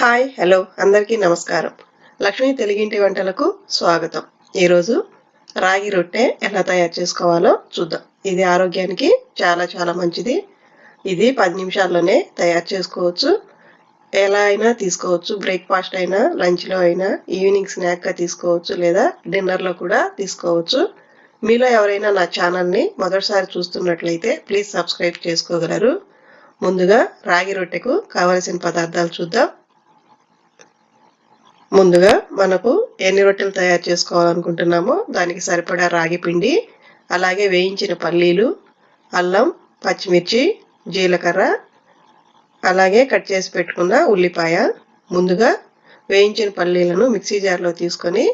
Hi hello అందరికీ నమస్కారం. లక్ష్మీ తెలుగింటి వంటలకు స్వాగతం. ఈరోజు రాగి రొట్టె ఎలా తయారు చేసుకోవాలో చూద్దాం. ఇది ఆరోగ్యానికి చాలా చాలా మంచిది. ఇది పది నిమిషాల్లోనే తయారు చేసుకోవచ్చు. ఎలా అయినా తీసుకోవచ్చు. బ్రేక్ఫాస్ట్ అయినా లంచ్లో అయినా ఈవినింగ్ స్నాక్గా తీసుకోవచ్చు లేదా డిన్నర్లో కూడా తీసుకోవచ్చు. మీలో ఎవరైనా నా ఛానల్ని మొదటిసారి చూస్తున్నట్లయితే ప్లీజ్ సబ్స్క్రైబ్ చేసుకోగలరు. ముందుగా రాగి రొట్టెకు కావలసిన పదార్థాలు చూద్దాం. ముందుగా మనకు ఎన్ని రొట్టెలు తయారు చేసుకోవాలనుకుంటున్నామో దానికి సరిపడా రాగి పిండి అలాగే వేయించిన పల్లీలు అల్లం పచ్చిమిర్చి జీలకర్ర అలాగే కట్ చేసి పెట్టుకున్న ఉల్లిపాయ. ముందుగా వేయించిన పల్లీలను మిక్సీ జార్లో తీసుకొని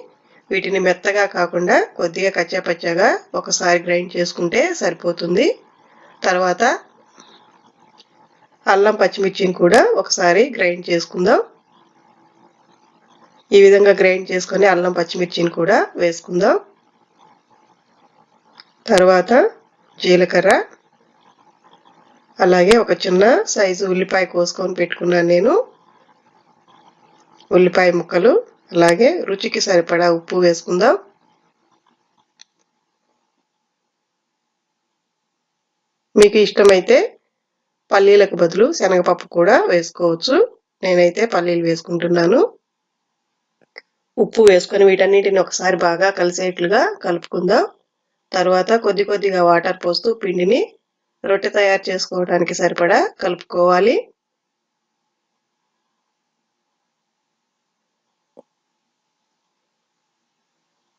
వీటిని మెత్తగా కాకుండా కొద్దిగా కచ్చాపచ్చాగా ఒకసారి గ్రైండ్ చేసుకుంటే సరిపోతుంది. తర్వాత అల్లం పచ్చిమిర్చిని కూడా ఒకసారి గ్రైండ్ చేసుకుందాం. ఈ విధంగా గ్రైండ్ చేసుకొని అల్లం పచ్చిమిర్చిని కూడా వేసుకుందాం. తర్వాత జీలకర్ర అలాగే ఒక చిన్న సైజు ఉల్లిపాయ కోసుకొని పెట్టుకున్నాను నేను. ఉల్లిపాయ ముక్కలు అలాగే రుచికి సరిపడా ఉప్పు వేసుకుందాం. మీకు ఇష్టమైతే పల్లీలకు బదులు శనగపప్పు కూడా వేసుకోవచ్చు. నేనైతే పల్లీలు వేసుకుంటున్నాను. ఉప్పు వేసుకొని వీటన్నిటిని ఒకసారి బాగా కలిసేట్లుగా కలుపుకుందాం. తర్వాత కొద్ది కొద్దిగా వాటర్ పోస్తూ పిండిని రొట్టె తయారు చేసుకోవడానికి సరిపడా కలుపుకోవాలి.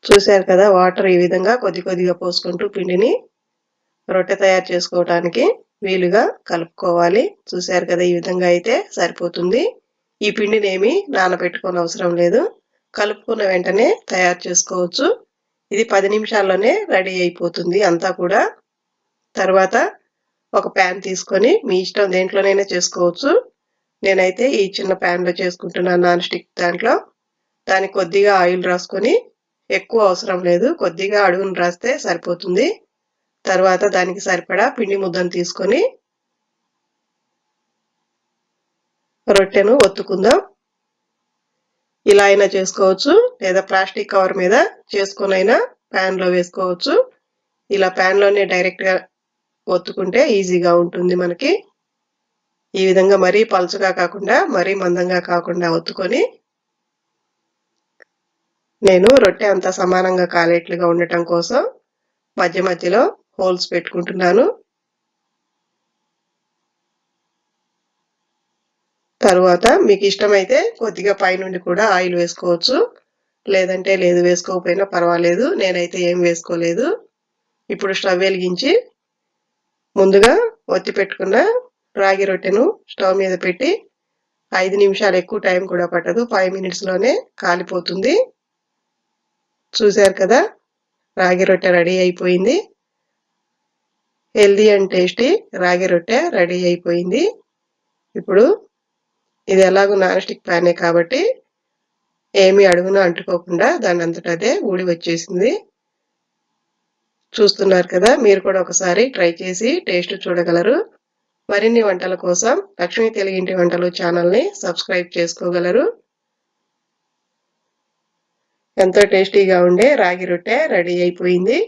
చూశారు కదా వాటర్ ఈ విధంగా కొద్ది కొద్దిగా పోసుకుంటూ పిండిని రొట్టె తయారు చేసుకోవడానికి వీలుగా కలుపుకోవాలి. చూశారు కదా ఈ విధంగా అయితే సరిపోతుంది. ఈ పిండిని ఏమి నానబెట్టుకోని అవసరం లేదు. కలుపుకున్న వెంటనే తయారు చేసుకోవచ్చు. ఇది పది నిమిషాల్లోనే రెడీ అయిపోతుంది. అంతా కూడా. తర్వాత ఒక ప్యాన్ తీసుకొని మీ ఇష్టం దేంట్లోనైనా చేసుకోవచ్చు. నేనైతే ఈ చిన్న ప్యాన్లో చేసుకుంటున్నాను నాన్ స్టిక్ దాంట్లో. దానికి కొద్దిగా ఆయిల్ రాసుకొని ఎక్కువ అవసరం లేదు. కొద్దిగా అడుగును రాస్తే సరిపోతుంది. తర్వాత దానికి సరిపడా పిండి ముద్దను తీసుకొని రొట్టెను ఒత్తుకుందాం. ఇలా అయినా చేసుకోవచ్చు. లేదా ప్లాస్టిక్ కవర్ మీద చేసుకునైనా ప్యాన్లో వేసుకోవచ్చు. ఇలా ప్యాన్లోనే డైరెక్ట్గా ఒత్తుకుంటే ఈజీగా ఉంటుంది మనకి. ఈ విధంగా మరీ పలుచగా కాకుండా మరీ మందంగా కాకుండా ఒత్తుకొని నేను రొట్టె అంతా సమానంగా కాలేట్లుగా ఉండటం కోసం మధ్య మధ్యలో హోల్స్ పెట్టుకుంటున్నాను. తరువాత మీకు ఇష్టమైతే కొద్దిగా పైనుండి కూడా ఆయిల్ వేసుకోవచ్చు. లేదంటే లేదు వేసుకోకపోయినా పర్వాలేదు. నేనైతే ఏం వేసుకోలేదు. ఇప్పుడు స్టవ్ వెలిగించి ముందుగా ఒత్తి పెట్టుకున్న రాగి రొట్టెను స్టవ్ మీద పెట్టి ఐదు నిమిషాలు ఎక్కువ టైం కూడా పట్టదు. ఫైవ్ మినిట్స్లోనే కాలిపోతుంది. చూశారు కదా? రాగి రొట్టె రెడీ అయిపోయింది. హెల్దీ అండ్ టేస్టీ రాగి రొట్టె రెడీ అయిపోయింది. ఇప్పుడు ఇది ఎలాగో నాన్ స్టిక్ ప్యానే కాబట్టి ఏమి అడుగున అంటుకోకుండా దాని అంతటా అదే ఊడి వచ్చేసింది. చూస్తున్నారు కదా మీరు కూడా ఒకసారి ట్రై చేసి టేస్ట్ చూడగలరు. మరిన్ని వంటల కోసం లక్ష్మీ తెలుగింటి వంటలు ఛానల్ని సబ్స్క్రైబ్ చేసుకోగలరు. ఎంతో టేస్టీగా ఉండే రాగి రొట్టె రెడీ అయిపోయింది.